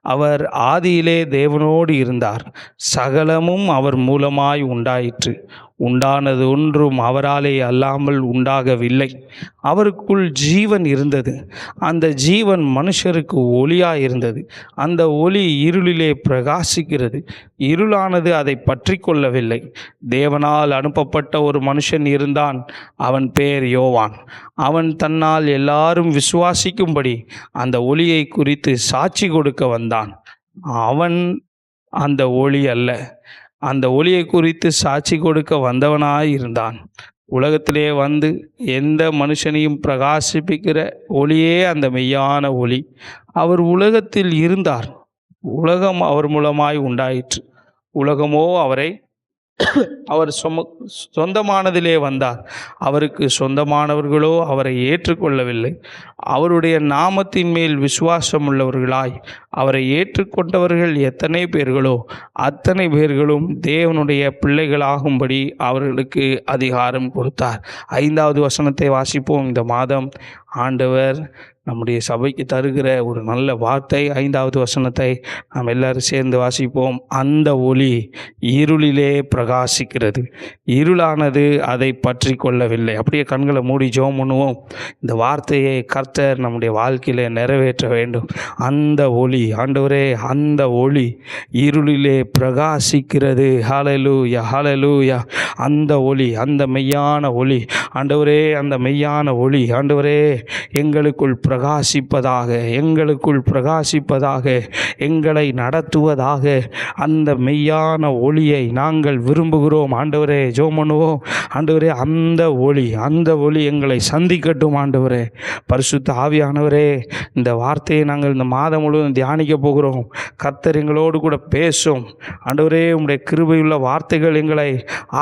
அவர் ஆதியிலே தேவனோடு இருந்தார். சகலமும் அவர் மூலமாய் உண்டாயிற்று. உண்டானது ஒன்றும் அவராலே அல்லாமல் உண்டாகவில்லை. அவருக்குள் ஜீவன் இருந்தது. அந்த ஜீவன் மனுஷருக்கு ஒளியாய் இருந்தது. அந்த ஒளி இருளிலே பிரகாசிக்கிறது. இருளானது அதை பற்றி கொள்ளவில்லை. தேவனால் அனுப்பப்பட்ட ஒரு மனுஷன் இருந்தான். அவன் பேர் யோவான். அவன் தன்னால் எல்லாரும் விசுவாசிக்கும்படி அந்த ஒளியை குறித்து சாட்சி கொடுக்க வந்தான். அவன் அந்த ஒளி அல்ல. அந்த ஒளியை குறித்து சாட்சி கொடுக்க வந்தவனாய் இருந்தான். உலகத்திலே வந்து எந்த மனுஷனையும் பிரகாசிப்பிக்கிற ஒளியே அந்த மெய்யான ஒளி. அவர் உலகத்தில் இருந்தார். உலகம் அவர் மூலமாய் உண்டாயிற்று. உலகமோ அவரை அவர் சொம சொந்தமானதிலே வந்தார். அவருக்கு சொந்தமானவர்களோ அவரை ஏற்றுக்கொள்ளவில்லை. அவருடைய நாமத்தின் மேல் விசுவாசம் உள்ளவர்களாய் அவரை ஏற்றுக்கொண்டவர்கள் எத்தனை பேர்களோ அத்தனை பேர்களும் தேவனுடைய பிள்ளைகளாகும்படி அவர்களுக்கு அதிகாரம் கொடுத்தார். ஐந்தாவது வசனத்தை வாசிப்போம். இந்த மாதம் ஆண்டவர் நம்முடைய சபைக்கு தருகிற ஒரு நல்ல வார்த்தை ஐந்தாவது வசனத்தை நாம் எல்லாரும் சேர்ந்து வாசிப்போம். அந்த ஒளி இருளிலே பிரகாசிக்கிறது. இருளானது அதை பற்றி கொள்ளவில்லை. அப்படியே கண்களை மூடி ஜோம் பண்ணுவோம். இந்த வார்த்தையை கர்த்தர் நம்முடைய வாழ்க்கையில நிறைவேற்ற வேண்டும். அந்த ஒளி ஆண்டவரே அந்த ஒளி இருளிலே பிரகாசிக்கிறது. ஹalleluya ஹalleluya அந்த ஒளி அந்த மெய்யான ஒளி ஆண்டவரே அந்த மெய்யான ஒளி ஆண்டவரே எங்களுக்குள் பிரகாசிப்பதாக எங்களுக்குள் பிரகாசிப்பதாக எங்களை நடத்துவதாக அந்த மெய்யான ஒளியை நாங்கள் விரும்புகிறோம் ஆண்டவரே ஜோமனுவோம் பண்ணுவோம் ஆண்டவரே அந்த ஒளி அந்த ஒளி எங்களை சந்திக்கட்டும் ஆண்டவரே. பரிசுத்த ஆவியானவரே இந்த வார்த்தையை நாங்கள் இந்த மாதம் முழுவதும் தியானிக்க போகிறோம். கத்தர் எங்களோடு கூட பேசும். ஆண்டவரே உங்களுடைய கிருபையுள்ள வார்த்தைகள் எங்களை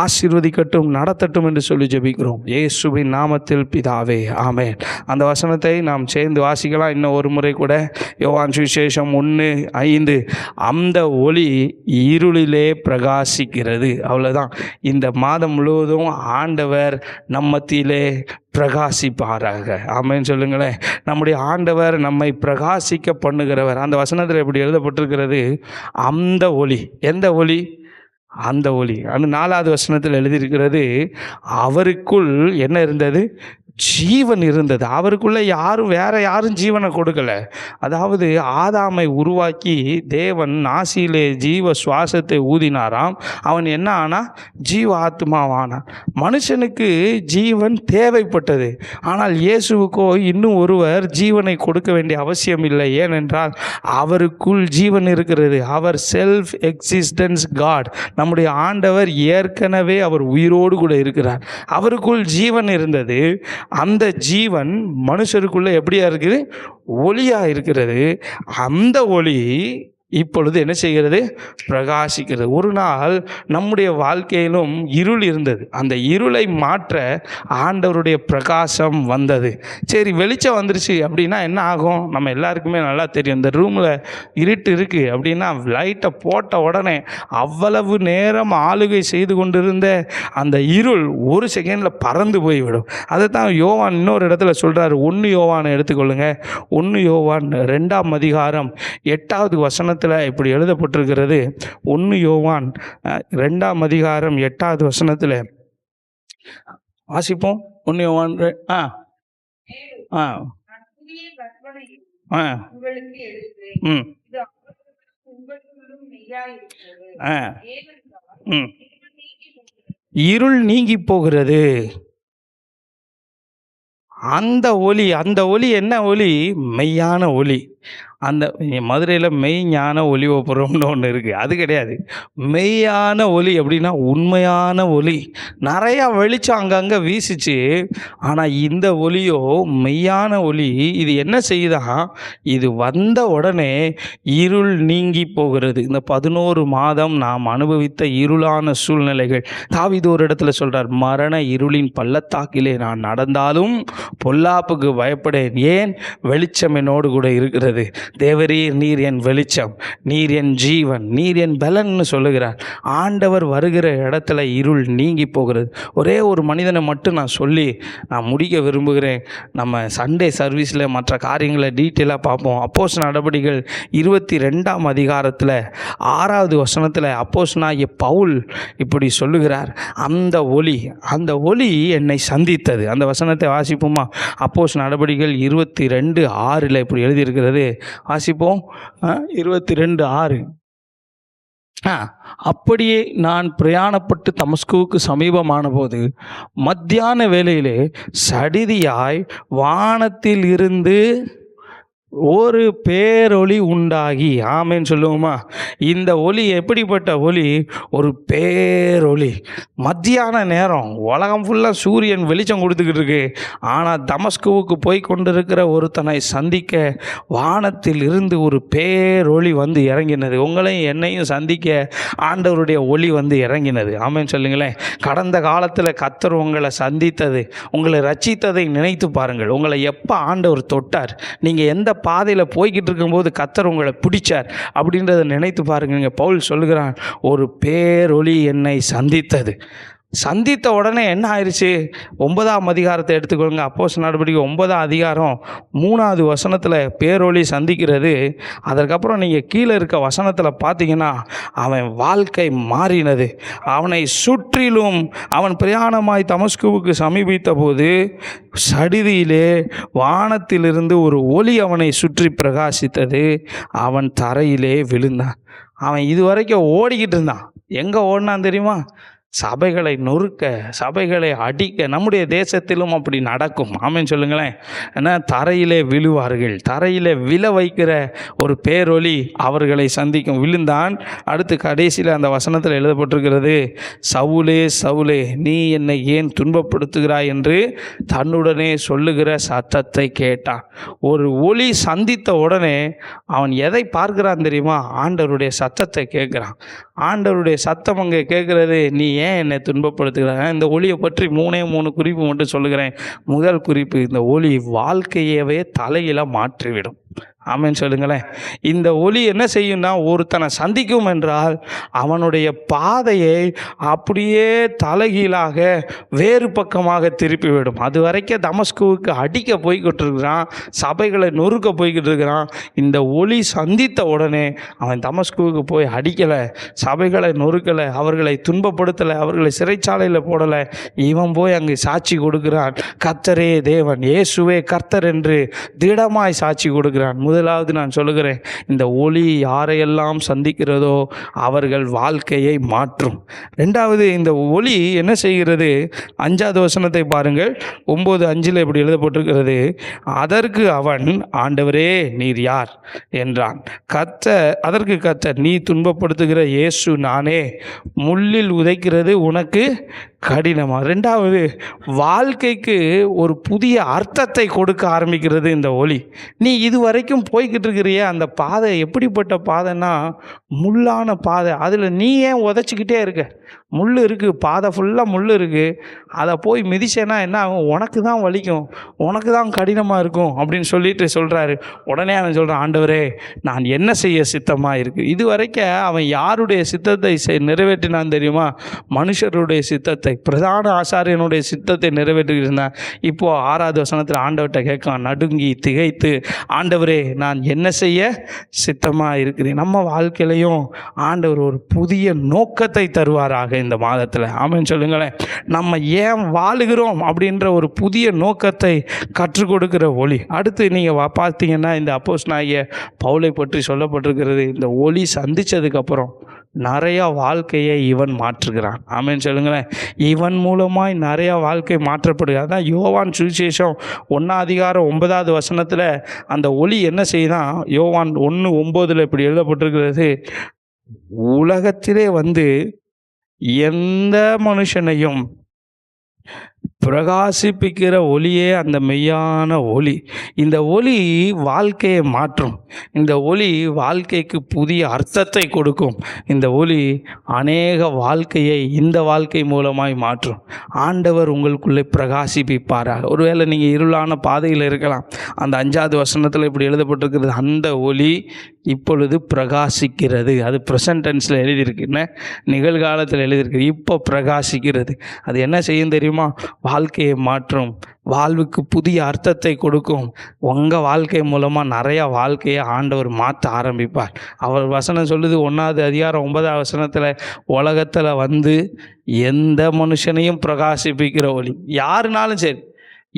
ஆசீர்வதிக்கட்டும் நடத்தட்டும் என்று சொல்லி ஜெபிக்கிறோம். இயேசுவின் நாமத்தில் பிதாவே ஆமென். அந்த வசனத்தை நாம் சேர்ந்து வாசிக்கலாம் இன்னும் ஒரு முறை கூட. யோவான் சுவிசேஷம் ஒன்று ஐந்து. அந்த ஒளி இருளிலே பிரகாசிக்கிறது. அவ்வளோதான் இந்த மாதம் முழுவதும் ஆண்டவர் நம்மத்திலே பிரகாசிப்பாராக. ஆமென்னு சொல்லுங்களேன். நம்முடைய ஆண்டவர் நம்மை பிரகாசிக்க பண்ணுகிறவர். அந்த வசனத்தில் எப்படி எழுதப்பட்டிருக்கிறது? அந்த ஒளி. எந்த ஒளி? அந்த ஒளி அந்த நாலாவது வசனத்தில் எழுதியிருக்கிறது அவருக்குள் என்ன இருந்தது? ஜீவன் இருந்தது. அவருக்குள்ளே யாரும் வேற யாரும் ஜீவனை கொடுக்கல. அதாவது ஆதாமை உருவாக்கி தேவன் நாசியிலே ஜீவ சுவாசத்தை ஊதினாராம். அவன் என்ன ஆனா? ஜீவ ஆத்மாவானான் மனுஷனுக்கு ஜீவன் தேவைப்பட்டது. ஆனால் இயேசுவுக்கோ இன்னும் ஒருவர் ஜீவனை கொடுக்க வேண்டிய அவசியம் இல்லை. ஏனென்றால் அவருக்குள் ஜீவன் இருக்கிறது. அவர் செல்ஃப் எக்ஸிஸ்டன்ஸ் காட் நம்முடைய ஆண்டவர் ஏற்கனவே அவர் உயிரோடு கூட இருக்கிறார். அவருக்குள் ஜீவன் இருந்தது. அந்த ஜீவன் மனுஷருக்குள்ளே எப்படியா இருக்குது? ஒளியாக இருக்கிறது. அந்த ஒளி இப்பொழுது என்ன செய்கிறது? பிரகாசிக்கிறது. ஒரு நாள் நம்முடைய வாழ்க்கையிலும் இருள் இருந்தது. அந்த இருளை மாற்ற ஆண்டவருடைய பிரகாசம் வந்தது. சரி வெளிச்சம் வந்துருச்சு அப்படின்னா என்ன ஆகும்? நம்ம எல்லாருக்குமே நல்லா தெரியும். இந்த ரூமில் இருட்டு இருக்குது அப்படின்னா லைட்டை போட்ட உடனே அவ்வளவு நேரம் ஆளுகை செய்து கொண்டிருந்த அந்த இருள் ஒரு செகண்டில் பறந்து போய்விடும். அதை தான் யோவான் இன்னொரு இடத்துல சொல்கிறாரு ஒன்று யோவானை எடுத்துக்கொள்ளுங்க. ஒன்று யோவான் ரெண்டாம் அதிகாரம் எட்டாவது வசனத்தில் இப்படி எழுதப்பட்டிருக்கிறது. ஒன்று யோவான் ரெண்டாம் அதிகாரம் எட்டாவது வசனத்தில். வாசிப்போம். ஒன்று யோவான் ஆ. ஆ. ஆ. ம். ஆ. ம். இருள் போகிறது. இருள் நீங்கி போகிறது. அந்த ஒளி அந்த ஒளி என்ன ஒளி மெய்யான ஒளி அந்த மதுரையில் மெய் ஞான ஒப்புறம்னு ஒன்று இருக்குது அது கிடையாது. மெய்யான ஒலி அப்படின்னா உண்மையான ஒளி நிறையா வெளிச்சம் அங்கங்கே வீசிச்சு. ஆனால் இந்த ஒலியோ மெய்யான ஒளி இது என்ன செய்யுதான் இது வந்த உடனே இருள் நீங்கி போகிறது. இந்த பதினோரு மாதம் நாம் அனுபவித்த இருளான சூழ்நிலைகள். தாவிது ஒரு இடத்துல சொல்கிறார் மரண இருளின் பள்ளத்தாக்கிலே நான் நடந்தாலும் பொல்லாப்புக்கு பயப்படேன். ஏன்? வெளிச்சம் என்னோடு கூட இருக்கிறது. தேவரீர் நீர் என் வெளிச்சம் நீர் என் ஜீவன் நீர் என் பலன்னு சொல்லுகிறார். ஆண்டவர் வருகிற இடத்துல இருள் நீங்கி போகிறது. ஒரே ஒரு மனிதனை மட்டும் நான் சொல்லி நான் முடிக்க விரும்புகிறேன். நம்ம சண்டே சர்வீஸில் மற்ற காரியங்களை டீட்டெயிலாக பார்ப்போம். அப்போஸ் நடவடிக்கைகள் இருபத்தி ரெண்டாம் அதிகாரத்தில் ஆறாவது வசனத்தில் அப்போஸ்னாகிய பவுல் இப்படி சொல்லுகிறார். அந்த ஒளி அந்த ஒளி என்னை சந்தித்தது. அந்த வசனத்தை வாசிப்போமா? அப்போஸ் நடவடிக்கைகள் இருபத்தி ரெண்டு ஆறில் இப்படி எழுதியிருக்கிறது. வாசிப்போம். இருபத்தி ரெண்டு ஆறு. ஆ அப்படியே நான் பிரயாணப்பட்டு தமஸ்குவுக்கு சமீபமான போது மத்தியான வேளையிலே சடிதியாய் வானத்தில் இருந்து ஒரு பேரொளி உண்டாகி. ஆமேன்னு சொல்லுவோமா? இந்த ஒளி எப்படிப்பட்ட ஒளி? ஒரு பேரொளி. மத்தியான நேரம் உலகம் ஃபுல்லாக சூரியன் வெளிச்சம் கொடுத்துக்கிட்டு இருக்கு. ஆனால் தமஸ்குவுக்கு போய் கொண்டிருக்கிற ஒருத்தனை சந்திக்க வானத்தில் இருந்து ஒரு பேரொளி வந்து இறங்கினது. உங்களையும் என்னையும் சந்திக்க ஆண்டவருடைய ஒளி வந்து இறங்கினது. ஆமேன்னு சொல்லுங்களேன். கடந்த காலத்தில் கத்தர் உங்களை சந்தித்தது உங்களை ரச்சித்ததை நினைத்து பாருங்கள். உங்களை எப்போ ஆண்டவர் தொட்டார்? நீங்கள் எந்த பாதையில் போய்கிட்டு இருக்கும்போது கத்தர் உங்களை பிடிச்சார் அப்படின்றத நினைத்து பாருங்க பவுல் சொல்லுகிறான் ஒரு பேரொளி என்னை சந்தித்தது. சந்தித்த உடனே என்ன ஆயிடுச்சு ஒன்பதாம் அதிகாரத்தை எடுத்துக்கோங்க அப்போஸ் நடவடிக்கை ஒன்பதாம் அதிகாரம் மூணாவது வசனத்தில் பேரொழி சந்திக்கிறது. அதற்கப்புறம் நீங்கள் கீழே இருக்க வசனத்தில் பார்த்தீங்கன்னா அவன் வாழ்க்கை மாறினது. அவனை சுற்றிலும் அவன் பிரயாணமாய் தமஸ்குவுக்கு சமீபித்த போது சடிதியிலே வானத்திலிருந்து ஒரு ஒளி அவனை சுற்றி பிரகாசித்தது. அவன் தரையிலே விழுந்தான். அவன் இதுவரைக்கும் ஓடிக்கிட்டு இருந்தான். எங்கே ஓடினான் தெரியுமா? சபைகளை நொறுக்க சபைகளை அடிக்க நம்முடைய தேசத்திலும் அப்படி நடக்கும். ஆமென் சொல்லுங்களேன். ஏன்னா தரையிலே விழுவார்கள். தரையிலே விழ வைக்கிற ஒரு பேரொளி அவர்களை சந்திக்கும். விழுந்தான். அடுத்து கடைசியில் அந்த வசனத்தில் எழுதப்பட்டிருக்கிறது சவுலே சவுலே நீ என்னை ஏன் துன்பப்படுத்துகிறாய்? என்று தன்னுடனே சொல்லுகிற சத்தத்தை கேட்டான். ஒரு ஒளி சந்தித்த உடனே அவன் எதை பார்க்கிறான் தெரியுமா? ஆண்டவருடைய சத்தத்தை கேட்குறான். ஆண்டவருடைய சத்தம் அங்கே கேட்குறது. நீ ஏன் என்னை துன்பப்படுத்துகிறாங்க இந்த ஒளியை பற்றி மூணே மூணு குறிப்பு மட்டும் சொல்லுகிறேன். முதல் குறிப்பு இந்த ஒளி வாழ்க்கையவே தலையில மாற்றிவிடும். ஆமென்னு சொல்லுங்களேன். இந்த ஒளி என்ன செய்யும்னா ஒருத்தனை சந்திக்கும் என்றால் அவனுடைய பாதையை அப்படியே தலைகீழாக வேறு பக்கமாக திருப்பிவிடும் அது வரைக்கும் தமஸ்குவுக்கு அடிக்க போய்கிட்டு இருக்கிறான் சபைகளை நொறுக்க போய்கிட்டு இருக்கிறான். இந்த ஒளி சந்தித்த உடனே அவன் தமஸ்குவுக்கு போய் அடிக்கலை சபைகளை நொறுக்கலை அவர்களை துன்பப்படுத்தலை அவர்களை சிறைச்சாலையில் போடலை. இவன் போய் அங்கே சாட்சி கொடுக்கிறான். கர்த்தரே தேவன் இயேசுவே கர்த்தர் என்று திடமாய் சாட்சி கொடுக்கிறான். முதலாவது நான் சொல்லுகிறேன் இந்த ஒளி யாரையெல்லாம் சந்திக்கிறதோ அவர்கள் வாழ்க்கையை மாற்றும். ரெண்டாவது இந்த ஒளி என்ன செய்கிறது? அஞ்சாவது வசனத்தை பாருங்கள். ஒம்பது அஞ்சில் இப்படி எழுதப்பட்டிருக்கிறது அதற்கு அவன் ஆண்டவரே நீர் யார்? என்றான். கத்த அதற்கு கத்த நீ துன்பப்படுத்துகிற இயேசு நானே. முள்ளில் உதைக்கிறது உனக்கு கடினமாக ரெண்டாவது வாழ்க்கைக்கு ஒரு புதிய அர்த்தத்தை கொடுக்க ஆரம்பிக்கிறது இந்த ஒளி. நீ இது வரைக்கும் போய்கிட்டு இருக்கிறிய அந்த பாதை எப்படிப்பட்ட பாதைன்னா முள்ளான பாதை. அதில் நீ ஏன் உதச்சிக்கிட்டே இருக்க? முள் இருக்குது பாதை ஃபுல்லாக முள் இருக்குது அதை போய் மிதிச்சேன்னா என்ன ஆகும்? உனக்கு தான் வலிக்கும். உனக்கு தான் கடினமாக இருக்கும் அப்படின்னு சொல்லிட்டு சொல்கிறாரு உடனே அவன் சொல்கிறான் ஆண்டவரே நான் என்ன செய்ய சித்தமாக இருக்குது இது வரைக்கும் அவன் யாருடைய சித்தத்தை நிறைவேற்றினான் தெரியுமா? மனுஷருடைய சித்தத்தை பிரதான ஆசாரியனுடைய சித்தத்தை நிறைவேற்றிட்டு இப்போது ஆறாவது வசனத்தில் ஆண்டவர்கிட்ட கேட்கான் நடுங்கி திகைத்து ஆண்டவரே நான் என்ன செய்ய சித்தமாக இருக்கிறேன்? நம்ம வாழ்க்கையிலையும் ஆண்டவர் ஒரு புதிய நோக்கத்தை தருவாராக இந்த மாதத்தில். ஆமாம் சொல்லுங்களேன். நம்ம ஏன் வாழுகிறோம் அப்படின்ற ஒரு புதிய நோக்கத்தை கற்றுக் கொடுக்கிற ஒளி. அடுத்து நீங்கள் பார்த்தீங்கன்னா இந்த அப்போஸ் நாய பவுலை பற்றி சொல்லப்பட்டிருக்கிறது. இந்த ஒளி சந்தித்ததுக்கப்புறம் நிறையா வாழ்க்கையை இவன் மாற்றுகிறான். ஆமென்னு சொல்லுங்களேன். இவன் மூலமாய் நிறையா வாழ்க்கை மாற்றப்படுது அதான் யோவான் சுவிசேஷம் ஒன்றா அதிகாரம் ஒன்பதாவது வசனத்தில் அந்த ஒளி என்ன செய்யுதான் யோவான் ஒன்று ஒம்போதில் இப்படி எழுதப்பட்டிருக்கிறது. உலகத்திலே வந்து எந்த மனுஷனையும் பிரகாசிப்பிக்கிற ஒளியே அந்த மெய்யான ஒளி. இந்த ஒளி வாழ்க்கையை மாற்றும். இந்த ஒளி வாழ்க்கைக்கு புதிய அர்த்தத்தை கொடுக்கும். இந்த ஒளி அநேக வாழ்க்கையை இந்த வாழ்க்கை மூலமாய் மாற்றும். ஆண்டவர் உங்களுக்குள்ளே பிரகாசிப்பிப்பாராக. ஒருவேளை நீங்கள் இருளான பாதையில் இருக்கலாம். அந்த அஞ்சாவது வசனத்தில் இப்படி எழுதப்பட்டிருக்கிறது. அந்த ஒளி இப்பொழுது பிரகாசிக்கிறது. அது ப்ரெசன்ட் டென்ஸில் எழுதியிருக்குன்னு நிகழ்காலத்தில் எழுதியிருக்கு. இப்போ பிரகாசிக்கிறது. அது என்ன செய்யும் தெரியுமா? வாழ்க்கையை மாற்றும். வாழ்வுக்கு புதிய அர்த்தத்தை கொடுக்கும். உங்கள் வாழ்க்கை மூலமாக நிறையா வாழ்க்கையை ஆண்டவர் மாற்ற ஆரம்பிப்பார். அவர் வசனம் சொல்லுது ஒன்றாவது அதிகாரம் ஒன்பதாவது வசனத்தில் உலகத்தில் வந்து எந்த மனுஷனையும் பிரகாசிப்பிக்கிற ஒளி. யாருனாலும் சரி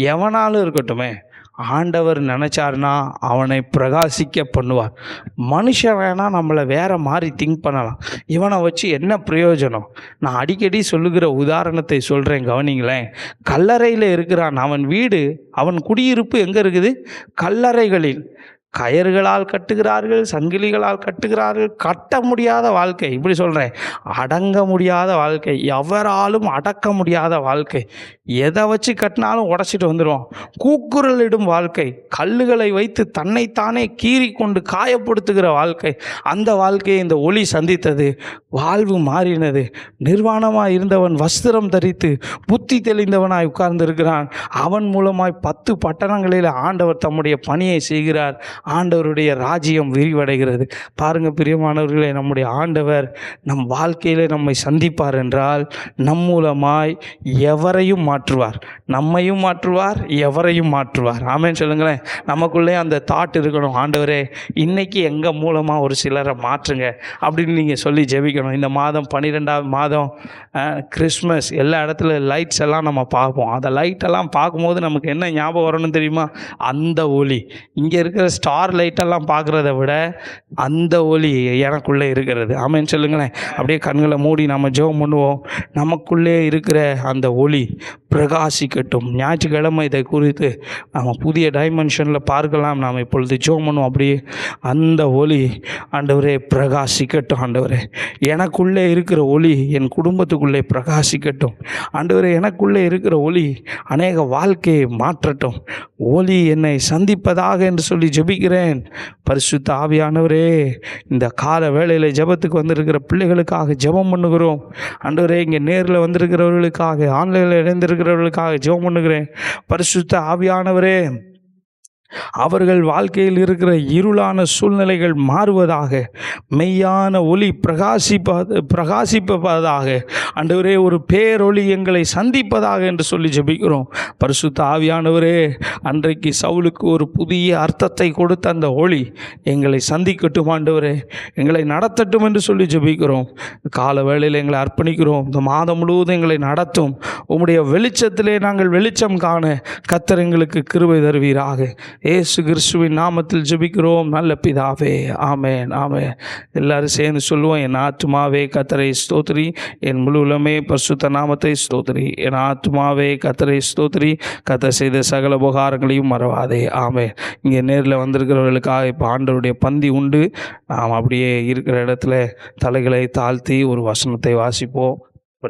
எவனாலும் இருக்கட்டுமே ஆண்டவர் நினச்சாருன்னா அவனை பிரகாசிக்க பண்ணுவார். மனுஷன் வேணால் நம்மளை வேறு மாதிரி திங்க் பண்ணலாம். இவனை வச்சு என்ன பிரயோஜனம்? நான் அடிக்கடி சொல்லுகிற உதாரணத்தை சொல்கிறேன் கவனிங்களேன். கல்லறையில் இருக்கிறான். அவன் வீடு அவன் குடியிருப்பு எங்கே இருக்குது? கல்லறைகளில். கயர்களால் கட்டுகிறார்கள் சங்கிலிகளால் கட்டுகிறார்கள் கட்ட முடியாத வாழ்க்கை. இப்படி சொல்கிறேன் அடங்க முடியாத வாழ்க்கை. எவராலும் அடக்க முடியாத வாழ்க்கை. எதை வச்சு கட்டினாலும் உடச்சிட்டு வந்துடுவோம் கூக்குரலிடும் வாழ்க்கை. கல்லுகளை வைத்து தன்னைத்தானே கீறி கொண்டு காயப்படுத்துகிற வாழ்க்கை. அந்த வாழ்க்கையை இந்த ஒளி சந்தித்தது. வாழ்வு மாறினது. நிர்வாணமாக இருந்தவன் வஸ்திரம் தரித்து புத்தி தெளிந்தவனாய் உட்கார்ந்திருக்கிறான். அவன் மூலமாய் பத்து பட்டணங்களில் ஆண்டவர் தம்முடைய பணியை செய்கிறார். ஆண்டவருடைய ராஜ்யம் விரிவடைகிறது. பாருங்கள் பிரியமானவர்களே நம்முடைய ஆண்டவர் நம் வாழ்க்கையில் நம்மை சந்திப்பார் என்றால் நம் மூலமாய் எவரையும் மாற்றுவார். நம்மையும் மாற்றுவார் எவரையும் மாற்றுவார். ஆமேன்னு சொல்லுங்களேன். நமக்குள்ளே அந்த தாட் இருக்கணும். ஆண்டவரே இன்னைக்கு எங்கள் மூலமாக ஒரு சிலரை மாற்றுங்க அப்படின்னு நீங்கள் சொல்லி ஜெபிக்கணும். இந்த மாதம் பன்னிரெண்டாவது மாதம் கிறிஸ்மஸ் எல்லா இடத்துல லைட்ஸ் எல்லாம் நம்ம பார்ப்போம். அந்த லைட்டெல்லாம் பார்க்கும்போது நமக்கு என்ன ஞாபகம் வரணும்னு தெரியுமா? அந்த ஒளி. இங்கே இருக்கிற ஸ்டார் லைட்டெல்லாம் பார்க்குறத விட அந்த ஒளி எனக்குள்ளே இருக்கிறது. ஆமென்னு சொல்லுங்களேன். அப்படியே கண்களை மூடி நம்ம ஜெபம் பண்ணுவோம். நமக்குள்ளே இருக்கிற அந்த ஒளி பிரகாசிக்கட்டும். ஞாயிற்றுக்கிழமை இதை குறித்து நம்ம புதிய டைமென்ஷனில் பார்க்கலாம். நாம் இப்பொழுது ஜோம் பண்ணுவோம். அப்படியே அந்த ஒளி ஆண்டவரே பிரகாசிக்கட்டும் ஆண்டவரே. எனக்குள்ளே இருக்கிற ஒளி என் குடும்பத்துக்குள்ளே பிரகாசிக்கட்டும். ஆண்டவரே எனக்குள்ளே இருக்கிற ஒளி அநேக வாழ்க்கையை மாற்றட்டும். ஒளி என்னை சந்திப்பதாக என்று சொல்லி ஜெபிக்கிறேன். பரிசுத்த ஆவியானவரே இந்த கால வேளையில் ஜெபத்துக்கு வந்திருக்கிற பிள்ளைகளுக்காக ஜெபம் பண்ணுகிறோம். அன்றுவரே இங்கே நேரில் வந்திருக்கிறவர்களுக்காக ஆன்லைனில் இணைந்திருக்கிறவர்களுக்காக ஜெபம் பண்ணுகிறேன். பரிசுத்த ஆவியானவரே அவர்கள் வாழ்க்கையில் இருக்கிற இருளான சூழ்நிலைகள் மாறுவதாக மெய்யான ஒளி பிரகாசிப்ப பிரகாசிப்பதாக ஆண்டவரே ஒரு பேரொளி எங்களை சந்திப்பதாக என்று சொல்லி ஜெபிக்கிறோம். பரிசுத்த ஆவியானவரே அன்றைக்கு சவுலுக்கு ஒரு புதிய அர்த்தத்தை கொடுத்த அந்த ஒளி எங்களை சந்திக்கட்டும் ஆண்டவரே. எங்களை நடத்தட்டும் என்று சொல்லி ஜெபிக்கிறோம். கால வேளையில் எங்களை அர்ப்பணிக்கிறோம். இந்த மாதம் முழுவதும் எங்களை நடத்தும். உம்முடைய வெளிச்சத்திலே நாங்கள் வெளிச்சம் காண கத்தர் எங்களுக்கு கிருபை தருவீராக. ஏசு கிறிஸ்துவின் நாமத்தில் ஜெபிக்கிறோம். நல்ல பிதாவே ஆமேன் ஆமென். எல்லாரும் சேர்ந்து சொல்லுவோம் என் ஆத்மாவே கத்தரை ஸ்தோத்திரி. என் முழுலமே பரிசுத்த நாமத்தை ஸ்தோத்ரி என் ஆத்மாவே கத்தரை ஸ்தோத்திரி. கத்த செய்த சகல உபகாரங்களையும் மறவாதே ஆமே இங்கே நேரில் வந்திருக்கிறவர்களுக்காக இப்போ ஆண்டவருடைய பந்தி உண்டு. நாம் அப்படியே இருக்கிற இடத்துல தலைகளை தாழ்த்தி ஒரு வசனத்தை வாசிப்போம்.